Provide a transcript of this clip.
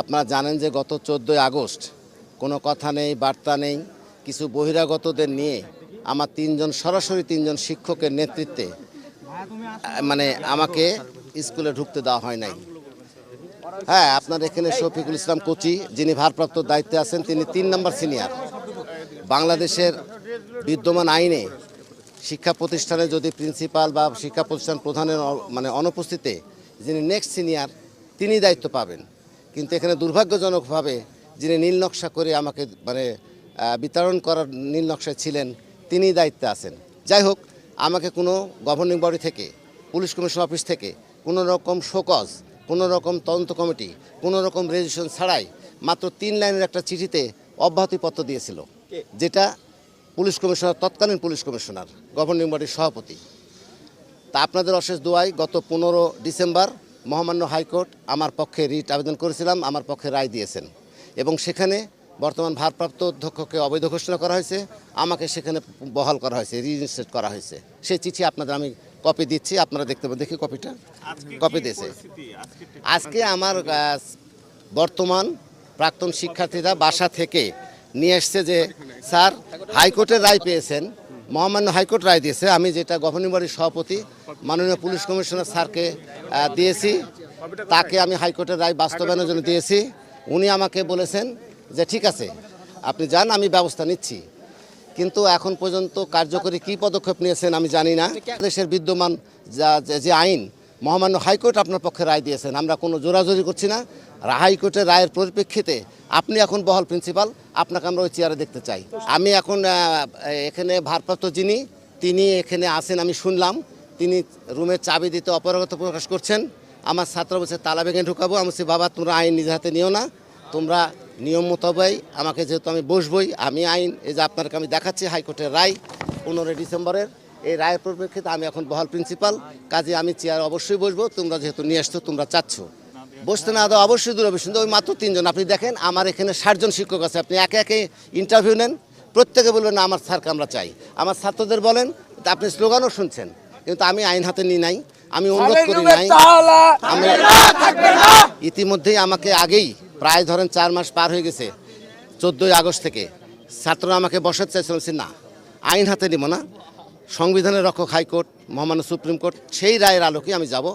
আপনারা জানেন যে গত চোদ্দোই আগস্ট কোনো কথা নেই, বার্তা নেই, কিছু বহিরাগতদের নিয়ে আমার তিনজন, সরাসরি তিনজন শিক্ষকের নেতৃত্বে মানে আমাকে স্কুলে ঢুকতে দেওয়া হয় নাই। হ্যাঁ আপনার এখানে শফিকুল ইসলাম কোচি, যিনি ভারপ্রাপ্ত দায়িত্বে আছেন, তিনি তিন নম্বর সিনিয়র। বাংলাদেশের বিদ্যমান আইনে শিক্ষা প্রতিষ্ঠানে যদি প্রিন্সিপাল বা শিক্ষা প্রতিষ্ঠান প্রধানের মানে অনুপস্থিতিতে যিনি নেক্সট সিনিয়র তিনি দায়িত্ব পাবেন। কিন্তু এখানে দুর্ভাগ্যজনকভাবে যিনি নীল নকশা করে আমাকে মানে বিতরণ করার নীল নকশায় ছিলেন তিনি দায়িত্বে আছেন। যাই হোক আমাকে কোনো গভর্নিং বডি থেকে পুলিশ কমিশন অফিস থেকে কোনো রকম শোকজ কোনো রকম তদন্ত কমিটি কোনো রকম রেজিস্ট্রেশন ছাড়াই মাত্র তিন লাইনের একটা চিঠিতে অব্যাহতিপত্র দিয়েছিল যেটা পুলিশ কমিশনার তৎকালীন পুলিশ কমিশনার গভর্নিং বডির সভাপতি। তা আপনাদের অশেষ দোয়াই গত পনেরো ডিসেম্বর মহামান্য হাইকোর্ট আমার পক্ষে রিট আবেদন করেছিলাম আমার পক্ষে রায় দিয়েছেন। এবং সেখানে বর্তমান ভারপ্রাপ্ত অধ্যক্ষকে অবৈধ ঘোষণা করা হয়েছে আমাকে সেখানে বহাল করা হয়েছে রিইনস্টেট করা হয়েছে। সেই চিঠি আপনাদের আমি কপি দিচ্ছি আপনারা দেখতে পাবেন। দেখি কপিটা। কপি দিয়েছে। আজকে আমার বর্তমান প্রাক্তন শিক্ষার্থীরা বাসা থেকে নিয়ে এসছে যে স্যার হাইকোর্টের রায় পেয়েছেন মহামান্য হাইকোর্ট রায় দিয়েছে। আমি যেটা গভর্নিং বডির সভাপতি, মাননীয় পুলিশ কমিশনার স্যারকে দিয়েছি। তাকে আমি হাইকোর্টের রায় বাস্তবায়নের জন্য দিয়েছি। উনি আমাকে বলেছেন যে, ঠিক আছে, আপনি যান, আমি ব্যবস্থা নিচ্ছি। কিন্তু এখন পর্যন্ত কার্যকরী কী পদক্ষেপ নিয়েছেন আমি জানি না। দেশের বিদ্যমান যা, যে- আইন মহামান্য হাইকোর্ট আপনার পক্ষে রায় দিয়েছেন। আমরা কোনো জোরাজোরি করছি না। হাইকোর্টের রায়ের পরিপ্রেক্ষিতে আপনি এখন বহল প্রিন্সিপাল, আপনাকে আমরা ওই চেয়ারে দেখতে চাই। আমি এখন এখানে ভারপ্রাপ্ত যিনি, তিনি এখানে আসেন আমি শুনলাম। তিনি রুমের চাবি দিতে অপারগতা প্রকাশ করছেন। আমার ছাত্র বলছে, তালা ভেঙে ঢুকাবো। আমি বলছি, বাবা, তোমরা আইন নিজের হাতে নিও না। তোমরা নিয়ম মোতাবেক আমাকে যেহেতু আমি বসবই, আমি আইন, এই যে আপনাকে আমি দেখাচ্ছি হাইকোর্টের রায়, পনেরোই ডিসেম্বরের। এই রায়ের পরিপ্রেক্ষিতে আমি এখন বহাল প্রিন্সিপাল। কাজে আমি চেয়ার অবশ্যই বসবো। তোমরা যেহেতু নিয়ে আসছো তোমরা চাচ্ছ। বসতে না দাও অবশ্যই দূরবে শুধু ওই মাত্র তিনজন। আপনি দেখেন আমার এখানে ষাটজন শিক্ষক আছে। আপনি একে একে ইন্টারভিউ নেন। প্রত্যেকে বলবেন না আমার স্যারকে আমরা চাই। আমার ছাত্রদের বলেন আপনি স্লোগানও শুনছেন কিন্তু আমি আইন হাতে নিই নাই। আমি অনুরোধ করি নাই। ইতিমধ্যেই আমাকে আগেই প্রায় ধরেন চার মাস পার হয়ে গেছে চোদ্দোই আগস্ট থেকে ছাত্ররা আমাকে বসাতে চাইছিল। না আইন হাতে নিব না। সংবিধানের রক্ষক হাইকোর্ট মহামান্য সুপ্রিম কোর্ট সেই রায়ের আলোকে আমি যাব।